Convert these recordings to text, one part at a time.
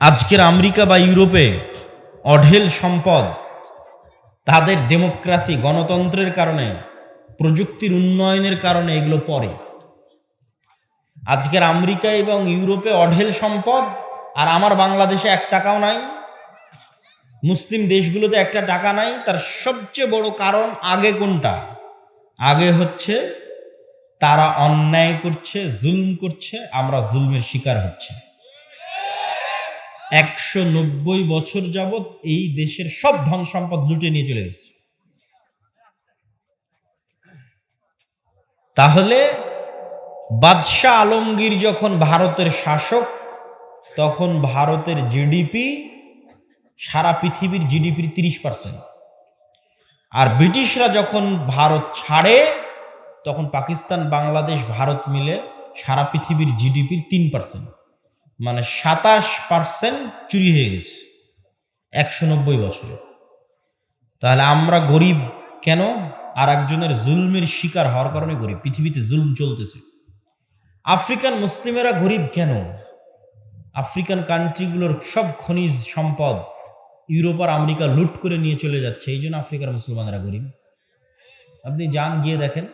আজকের আমেরিকা বা ইউরোপে অঢেল সম্পদ তাদের ডেমোক্রাসি, গণতন্ত্রের কারণে, প্রযুক্তির উন্নয়নের কারণে এগুলো পড়ে। আজকের আমেরিকা এবং ইউরোপে অঢেল সম্পদ আর আমার বাংলাদেশে এক টাকাও নাই। মুসলিম দেশগুলোতে একটা টাকা নাই। তার সবচেয়ে বড় কারণ আগে কোনটা? আগে হচ্ছে তারা অন্যায় করছে, জুলম করছে, আমরা জুলমের শিকার হচ্ছে। একশো নব্বই বছর যাবৎ এই দেশের সব ধন সম্পদ লুটে নিয়ে চলে গেছে। তাহলে বাদশাহ আলমগীর যখন ভারতের শাসক, তখন ভারতের জিডিপি সারা পৃথিবীর জিডিপির তিরিশ পার্সেন্ট আর ব্রিটিশরা যখন ভারত ছাড়ে, তখন পাকিস্তান, বাংলাদেশ, ভারত মিলে সারা পৃথিবীর জিডিপির তিন পার্সেন্ট মানে সাতাশ পার্সেন্ট চুরি হয়ে গেছে। একশো নব্বই বছরে। তাহলে আমরা গরিব কেন? আর একজনের জুলমের শিকার হওয়ার কারণে গরিব। পৃথিবীতে জুলম চলতেছে। আফ্রিকান মুসলিমেরা গরিব কেন? আফ্রিকান কান্ট্রিগুলোর সব খনিজ সম্পদ ইউরোপ আর আমেরিকা লুট করে নিয়ে চলে যাচ্ছে। এই জন্য আফ্রিকার মুসলমানরা গরিব। আপনি যান, গিয়ে দেখেন।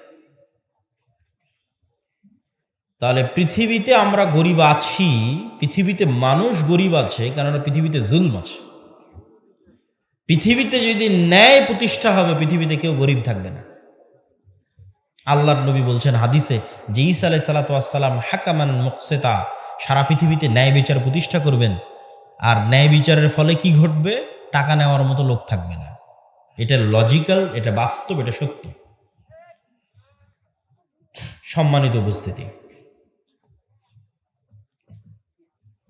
তাহলে পৃথিবীতে আমরা গরিব আছি, পৃথিবীতে মানুষ গরিব আছে, কেননা পৃথিবীতে জুলম আছে। পৃথিবীতে যদি ন্যায় প্রতিষ্ঠা হবে, পৃথিবীতে কেউ গরিব থাকবে না। আল্লাহর নবী বলছেন হাদিসে, যে ঈসা আলাই সালাতাম হাকামান মুকসেতা, সারা পৃথিবীতে ন্যায় বিচার প্রতিষ্ঠা করবেন। আর ন্যায় বিচারের ফলে কি ঘটবে? টাকা নেওয়ার মতো লোক থাকবে না। এটা লজিক্যাল, এটা বাস্তব, এটা সত্য। সম্মানিত উপস্থিতি।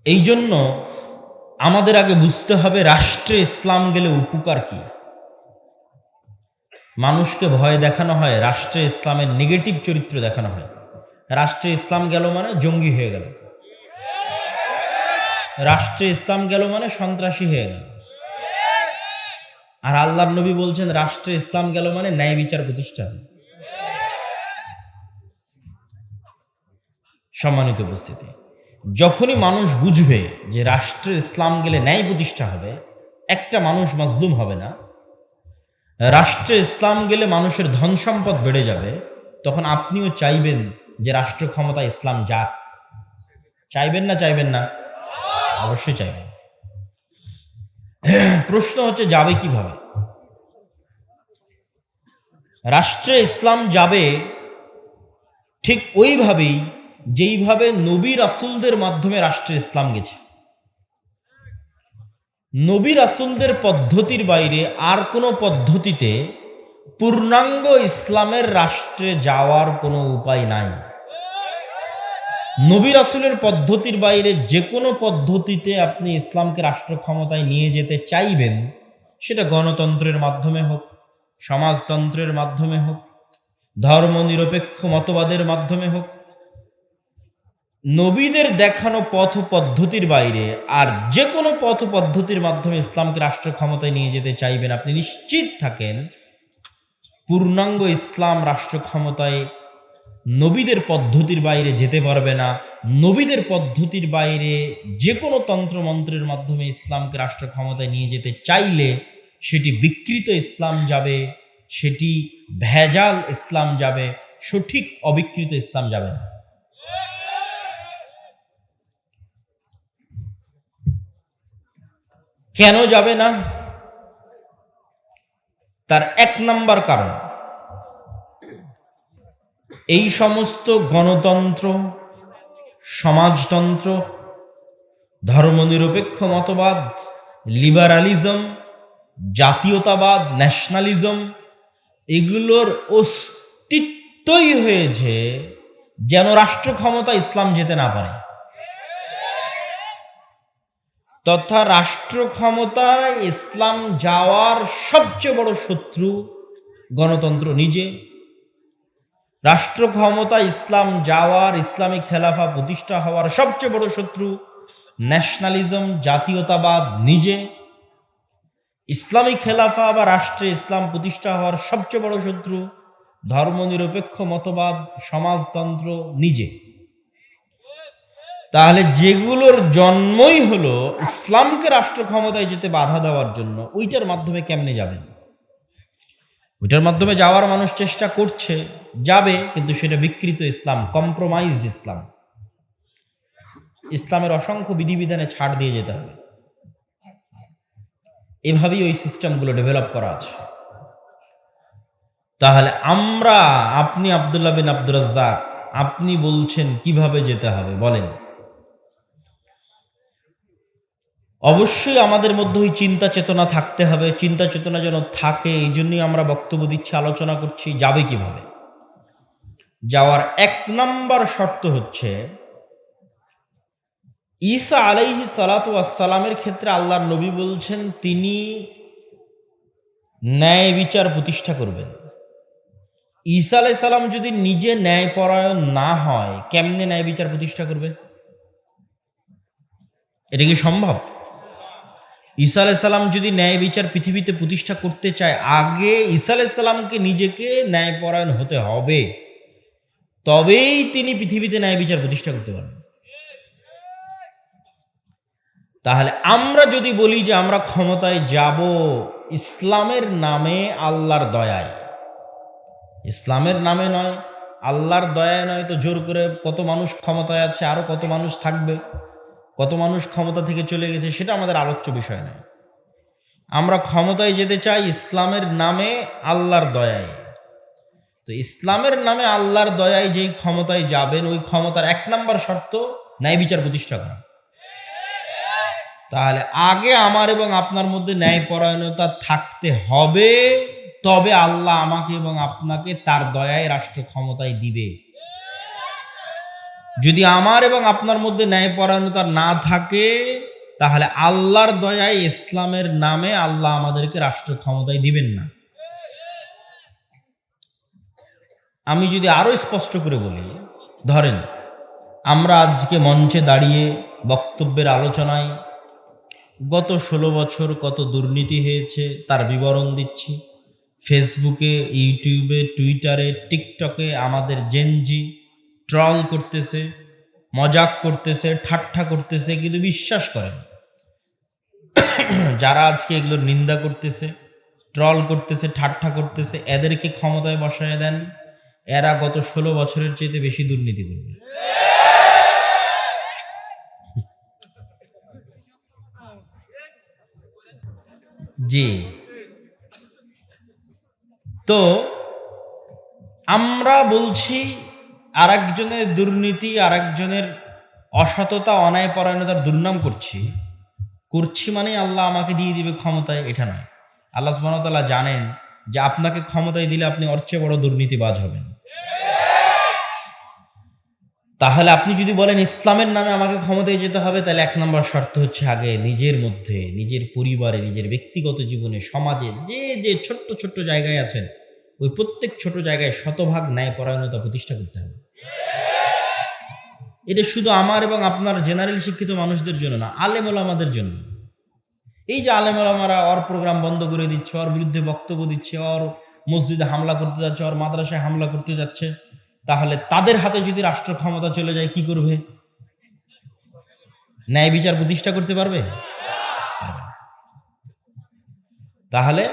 এই জন্য আমাদের আগে বুঝতে হবে রাষ্ট্রে ইসলাম গেলে উপকার কি। মানুষকে ভয় দেখানো হয়, রাষ্ট্রে ইসলামের নেগেটিভ চরিত্র দেখানো হয়। রাষ্ট্রে ইসলাম গেল মানে জঙ্গি হয়ে গেল। রাষ্ট্রে ইসলাম গেল মানে সন্ত্রাসী হয়ে গেল। আর আল্লাহর নবী বলছেন, রাষ্ট্রে ইসলাম গেল মানে ন্যায় বিচার প্রতিষ্ঠান। সম্মানিত উপস্থিতি। যখনই মানুষ বুঝবে যে রাষ্ট্রে ইসলাম গেলে ন্যায় প্রতিষ্ঠা হবে, একটা মানুষ মাজলুম হবে না। রাষ্ট্রে ইসলাম গেলে মানুষের ধন সম্পদ বেড়ে যাবে, তখন আপনিও চাইবেন যে রাষ্ট্র ক্ষমতা ইসলাম যাক। চাইবেন না চাইবেন না? অবশ্যই চাইবেন। প্রশ্ন হচ্ছে, যাবে কীভাবে? রাষ্ট্রে ইসলাম যাবে ঠিক ওইভাবেই যেইভাবে নবী রাসুলদের মাধ্যমে রাষ্ট্রে ইসলাম গেছে। নবী রাসুলদের পদ্ধতির বাইরে আর কোনো পদ্ধতিতে পূর্ণাঙ্গ ইসলামের রাষ্ট্রে যাওয়ার কোনো উপায় নাই। নবী রাসুলের পদ্ধতির বাইরে যে কোনো পদ্ধতিতে আপনি ইসলামকে রাষ্ট্র ক্ষমতায় নিয়ে যেতে চাইবেন, সেটা গণতন্ত্রের মাধ্যমে হোক, সমাজতন্ত্রের মাধ্যমে হোক, ধর্মনিরপেক্ষ মতবাদের মাধ্যমে হোক নবীদের দেখানো পথ পদ্ধতির বাইরে আর যে কোনো পথ পদ্ধতির মাধ্যমে ইসলামকে রাষ্ট্র ক্ষমতায় নিয়ে যেতে চাইবেন, আপনি নিশ্চিত থাকেন, পূর্ণাঙ্গ ইসলাম রাষ্ট্র ক্ষমতায় নবীদের পদ্ধতির বাইরে যেতে পারবে না। নবীদের পদ্ধতির বাইরে যে কোনো তন্ত্রমন্ত্রের মাধ্যমে ইসলামকে রাষ্ট্র ক্ষমতায় নিয়ে যেতে চাইলে সেটি বিকৃত ইসলাম যাবে, সেটি ভেজাল ইসলাম যাবে, সঠিক অবিকৃত ইসলাম যাবে না। কেন যাবে না? তার এক নাম্বার কারণ। এই সমস্ত গণতন্ত্র, সমাজতন্ত্র, ধর্মনিরপেক্ষ মতবাদ, লিবারালিজম, জাতীয়তাবাদ, ন্যাশনালিজম, এগুলোর অস্তিত্বই হয়েছে যেন রাষ্ট্র ক্ষমতা ইসলাম যেতে না পারে। তথা রাষ্ট্র ক্ষমতায় ইসলাম যাওয়ার সবচেয়ে বড় শত্রু গণতন্ত্র নিজে। রাষ্ট্র ক্ষমতা ইসলাম যাওয়ার ইসলামী খেলাফা প্রতিষ্ঠা হওয়ার সবচেয়ে বড় শত্রু ন্যাশনালিজম, জাতীয়তাবাদ নিজে। ইসলামী খেলাফা বা রাষ্ট্রে ইসলাম প্রতিষ্ঠা হওয়ার সবচেয়ে বড় শত্রু ধর্মনিরপেক্ষ মতবাদ, সমাজতন্ত্র নিজে। তাহলে যেগুলোর জন্মই হলো ইসলামকে রাষ্ট্র ক্ষমতায় যেতে বাধা দেওয়ার জন্য, ওইটার মাধ্যমে কেমনে যাবেন? ওইটার মাধ্যমে যাওয়ার মানুষ চেষ্টা করছে, যাবে, কিন্তু সেটা বিকৃত ইসলাম কম্প্রোমাইজড ইসলাম। ইসলামের অসংখ্য বিধিবিধানে ছাড় দিয়ে যেতে হবে। এভাবেই ওই সিস্টেমগুলো ডেভেলপ করা আছে। তাহলে আমরা, আপনি আবদুল্লাহ বিন রাজ্জাক, আপনি বলছেন কীভাবে যেতে হবে? বলেন। অবশ্যই আমাদের মধ্যে ওই চিন্তা চেতনা থাকতে হবে। চিন্তা চেতনা যেন থাকে, এই জন্যই আমরা বক্তব্য দিচ্ছি, আলোচনা করছি, যাবে কীভাবে? যাওয়ার এক নাম্বার শর্ত হচ্ছে, ঈসা আলাইহি সালাতু আসসালামের ক্ষেত্রে আল্লাহর নবী বলছেন, তিনি ন্যায় বিচার প্রতিষ্ঠা করবেন। ঈসা আলাই সালাম যদি নিজে ন্যায় পরায়ণ না হয়, কেমনে ন্যায় বিচার প্রতিষ্ঠা করবে? এটা কি সম্ভব? ঈসা আলাই সালাম যদি ন্যায় বিচার পৃথিবীতে প্রতিষ্ঠা করতে চায়, আগে ঈসা আলাই সালামকে নিজেকে ন্যায়পরায়ণ হতে হবে। তবেই তিনি পৃথিবীতে ন্যায় বিচার প্রতিষ্ঠা করতে পারবেন। তাহলে আমরা যদি বলি যে আমরা ক্ষমতায় যাব, ইসলামের নামে আল্লাহর দয়ায়। ইসলামের নামে নয়, আল্লাহর দয়ায় নয় তো জোর করে কত মানুষ ক্ষমতায় আছে, আরও কত মানুষ থাকবে। কত মানুষ ক্ষমতা থেকে চলে গেছে সেটা আমাদের আলোচ্য বিষয় নয়। আমরা ক্ষমতায় যেতে চাই ইসলামের নামে আল্লাহর দয়ায়। তো ইসলামের নামে আল্লাহর দয়ায় যেই ক্ষমতায় যাবেন, ওই ক্ষমতার এক নম্বর শর্ত ন্যায় বিচার প্রতিষ্ঠা করা। তাহলে আগে আমার এবং আপনার মধ্যে ন্যায় পরায়ণতা থাকতে হবে, তবে আল্লাহ আমাকে এবং আপনাকে তার দয়ায় রাষ্ট্র ক্ষমতায় দিবে। যদি আমার এবং আপনার মধ্যে ন্যায় পরায়ণতা না থাকে, তাহলে আল্লাহর দয়ায় ইসলামের নামে আল্লাহ আমাদেরকে রাষ্ট্র ক্ষমতায় দিবেন না। আমি যদি আরও স্পষ্ট করে বলি, ধরেন, আমরা আজকে মঞ্চে দাঁড়িয়ে বক্তব্যের আলোচনায় গত ষোলো বছর কত দুর্নীতি হয়েছে তার বিবরণ দিচ্ছি। ফেসবুকে, ইউটিউবে, টুইটারে, টিকটকে আমাদের জেনজি ট্রল করতেছে, মজাক করতেছে, ঠাট্টা করতেছে, কিন্তু বিশ্বাস করেন যারা আজকে এগুলোর নিন্দা করতেছে, ট্রল করতেছে, ঠাট্টা করতেছে, এদেরকে ক্ষমতায় বসায় দেন, এরা গত ষোলো বছরের চেয়ে বেশি দুর্নীতি করবে। জি। তো, আমরা বলছি আর একজনের দুর্নীতি আর একজনের অসততা অন্যায় পরায়ণতার দুর্নাম করছি করছি মানে আল্লাহ আমাকে দিয়ে দিবে ক্ষমতায়, এটা নয়। আল্লাহ সুবাহতাল্লাহ জানেন যে আপনাকে ক্ষমতায় দিলে আপনি ওর চেয়ে বড় দুর্নীতিবাজ হবেন। তাহলে আপনি যদি বলেন ইসলামের নামে আমাকে ক্ষমতায় যেতে হবে, তাহলে এক নম্বর শর্ত হচ্ছে আগে নিজের মধ্যে, নিজের পরিবারে, নিজের ব্যক্তিগত জীবনে, সমাজে যে যে ছোট্ট ছোট্ট জায়গায় আছেন, ওই প্রত্যেক ছোট জায়গায় শতভাগ ন্যায় পরায়ণতা প্রতিষ্ঠা করতে হবে। এটা শুধু আমার এবং আপনার জেনারেল শিক্ষিত মানুষদের জন্য না আলেমল আমাদের জন্য। এই যে আলেমল আমারা অর প্রোগ্রাম বন্ধ করে দিচ্ছে, ওর বিরুদ্ধে বক্তব্য দিচ্ছে, ওর মসজিদে হামলা করতে যাচ্ছে, ওর মাদ্রাসায় হামলা করতে যাচ্ছে, তাহলে তাদের হাতে যদি রাষ্ট্র ক্ষমতা চলে যায়, কি করবে? ন্যায় বিচার প্রতিষ্ঠা করতে পারবে? তাহলে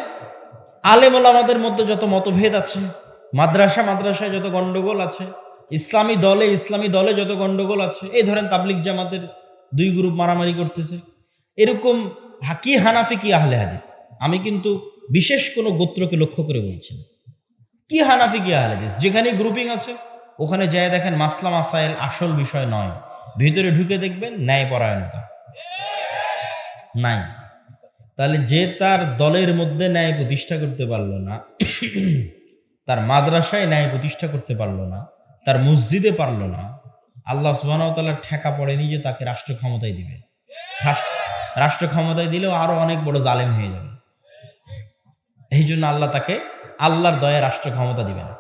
আলেমল আমাদের মধ্যে যত মতভেদ আছে, মাদ্রাসা মাদ্রাসায় যত গন্ডগোল আছে ইসলামী দলে ইসলামী দলে যত গন্ডগোল আছে, এই ধরেন তাবলিক জামাতের দুই গ্রুপ মারামারি করতেছে, এরকম হাকি হানাফি কি আহলে হাদিস? আমি কিন্তু বিশেষ কোনো গোত্রকে লক্ষ্য করে বলছি না। কি হানাফি, কি আহলে হাদিস? যেখানে গ্রুপিং আছে, ওখানে যায় দেখেন মাসলা মাসাইল আসল বিষয় নয়। ভিতরে ঢুকে দেখবেন ন্যায় পরায়ণতা নাই। তাহলে যে তার দলের মধ্যে ন্যায় প্রতিষ্ঠা করতে পারল না, তার মাদ্রাসায় ন্যায় প্রতিষ্ঠা করতে পারল না তার মসজিদে পারল না। আল্লাহ সুবাহতাল্লাহ ঠেকা পড়েনি যে তাকে রাষ্ট্র ক্ষমতায় দিবে। রাষ্ট্র- ক্ষমতায় দিলেও আরও অনেক বড় জালেম হয়ে যাবে। এই জন্য আল্লাহ তাকে আল্লাহর দয়া রাষ্ট্র ক্ষমতা দিবে না